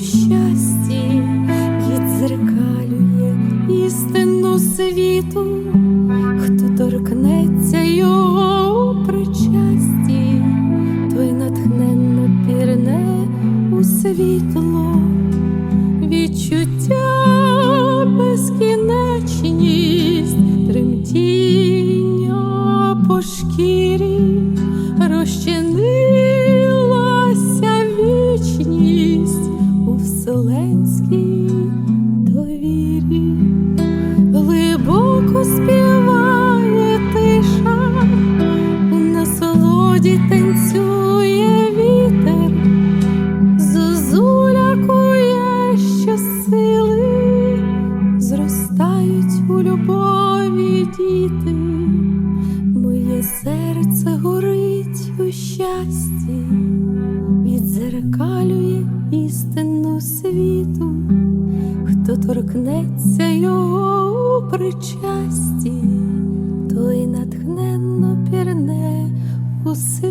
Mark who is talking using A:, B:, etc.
A: щасті, відзеркалює істину світу, хто торкнеться його у причасті, той натхненно пірне у світло, відчуття безкінечність, тремтіння по шкірі, розчинилася вселенській довірі, глибоко співає тиша, у насолоді танцює вітер, зозуля кує щосили, зростають у любові діти, моє серце горить у щасті, відзеркалює істину світу, хто торкнеться його у причасті, той натхненно пірне у світ.